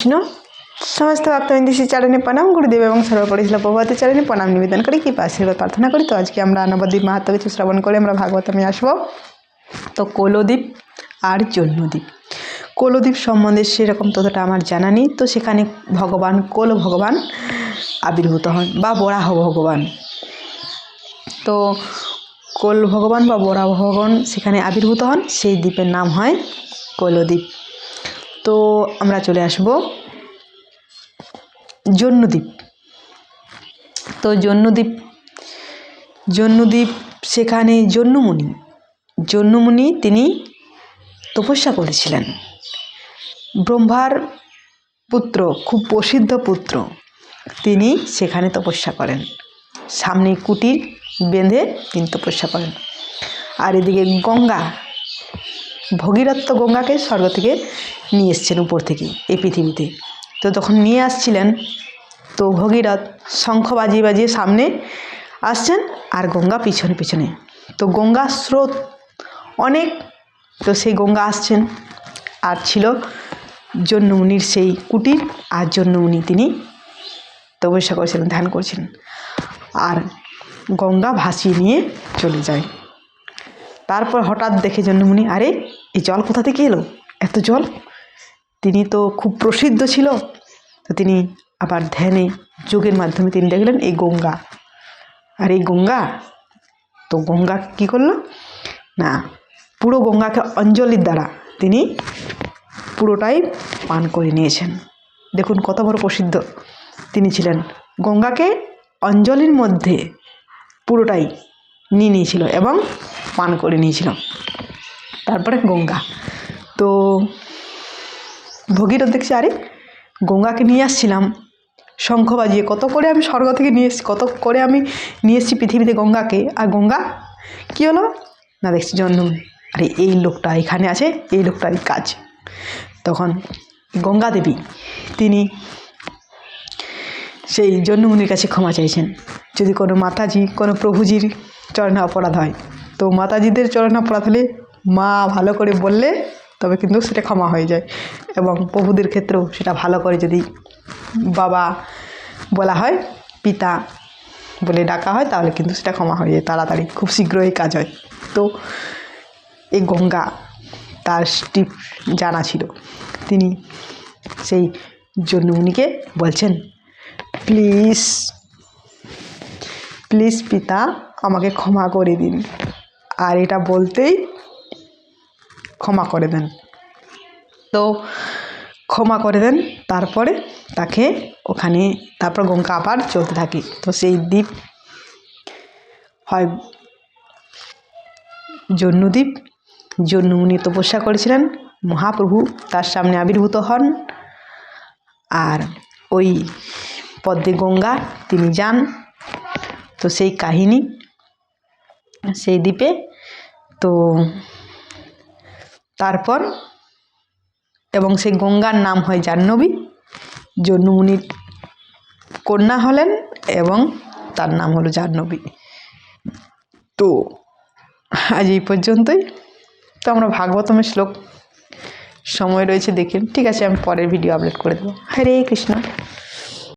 কৃষ্ণ। সমস্ত ভক্তবিন্দু চরণে প্রণাম, গুরুদেব এবং সর্বপরিশিল প্রভাতে চরণে প্রণাম, নিবেদন করি কি আশীর্বাদ, প্রার্থনা করি। তো আজকে আমরা নবদ্বীপ মাহাত্ম কিছু শ্রবণ করে আমরা ভাগবতমে আসব। তো কোলদ্বীপ আর জন্মদ্বীপ কোলদ্বীপ সম্বন্ধে সেরকম ততটা আমার জানা নেই। তো সেখানে ভগবান, কোল ভগবান আবির্ভূত হন বা বরাহ ভগবান। তো কোল ভগবান বা বরাহ ভগবান সেখানে আবির্ভূত হন, সেই দ্বীপের নাম হয় কোলদ্বীপ। তো আমরা চলে আসব জন্মদ্বীপ তো জন্মদ্বীপ জন্মদ্বীপ সেখানে জন্মমুনি জন্মমুনি তিনি তপস্যা করেছিলেন। ব্রহ্মার পুত্র, খুব প্রসিদ্ধ পুত্র, তিনি সেখানে তপস্যা করেন। সামনে কুটির বেঁধে তিনি তপস্যা করেন। আর এদিকে গঙ্গা ভগীরথ গঙ্গাকে স্বর্গ থেকে নিয়ে এসছেন উপর থেকে, এই পৃথিবীতে। তো তখন নিয়ে আসছিলেন, তো ভগীরথ শঙ্খ বাজিয়ে বাজিয়ে সামনে আসছেন আর গঙ্গা পিছনে পিছনে। তো গঙ্গার স্রোত অনেক, তো সেই গঙ্গা আসছেন আর ছিল জন্মমুনির সেই কুটির আর জন্মমুনি তিনি তপস্যা করেছিলেন, ধ্যান করছিলেন। আর গঙ্গা ভাসিয়ে নিয়ে চলে যায়। তারপর হঠাৎ দেখে জন্মমুনি আরে, এই জল কোথা থেকে এলো? এত জল? তিনি তো খুব প্রসিদ্ধ ছিল। তো তিনি আবার ধ্যানে যোগের মাধ্যমে তিনি দেখলেন এই গঙ্গা। আর, এই গঙ্গা? তো গঙ্গা কি করল? না, পুরো গঙ্গাকে অঞ্জলির দ্বারা তিনি পুরোটাই পান করে নিয়েছেন। দেখুন কত বড় প্রসিদ্ধ। তিনি ছিলেন গঙ্গাকে অঞ্জলির মধ্যে পুরোটাই নিয়ে নিয়েছিল এবং পান করে নিয়েছিলাম। তারপরে গঙ্গা। তো ভগীরথ দেখছি, আরে গঙ্গাকে নিয়ে আসছিলাম, শঙ্খ বাজিয়ে। কত করে আমি স্বর্গ থেকে নিয়ে এসেছি, কত করে আমি নিয়ে এসেছি পৃথিবীতে গঙ্গাকে। আর গঙ্গা, কী হলো? না দেখছি জন্ম আরে এই লোকটা এখানে আছে, এই লোকটারই কাজ। তখন গঙ্গা দেবী, তিনি সেই জন্মমুনির কাছে ক্ষমা চাইছেন। যদি কোনো মাতাজি, কোনো প্রভুজির চরণে অপরাধ হয় তো মাতাজিদের চরণে হলে মা ভালো করে বললে তবে কিন্তু সেটা ক্ষমা হয়ে যায়। এবং প্রভুদের ক্ষেত্রেও সেটা ভালো করে যদি বাবা বলা হয়, পিতা বলে ডাকা হয়, তাহলে কিন্তু সেটা ক্ষমা হয়ে যায়, তাড়াতাড়ি, খুব শীঘ্রই কাজ হয়। তো এই গঙ্গা তার স্টিপ জানা ছিল। তিনি সেই জন্মুনিকে বলছেন, প্লিজ প্লিজ পিতা, আমাকে ক্ষমা করে দিন। আর এটা বলতেই ক্ষমা করে দেন। তো ক্ষমা করে দেন, তারপরে তাকে ওখানে তারপর গঙ্গা আবার চলতে থাকে। তো সেই দ্বীপ হয় জন্মদ্বীপ। জন্মুনি তপস্যা করেছিলেন মহাপ্রভু, তার সামনে আবির্ভূত হন। আর ওই পদ্মে গঙ্গা তিনি যান। তো সেই কাহিনী, সেই দ্বীপে তো তারপর এবং সেই গঙ্গার নাম হয় জাহ্নবী। জন্মুনির কন্যা হলেন এবং তার নাম হলো জাহ্নবী। তো আজ এই পর্যন্তই। তো আমরা ভাগবতমের শ্লোক সময় রয়েছে দেখেন ঠিক আছে, আমি পরের ভিডিও আপলোড করে দেবো। হরে কৃষ্ণ।